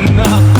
Marina.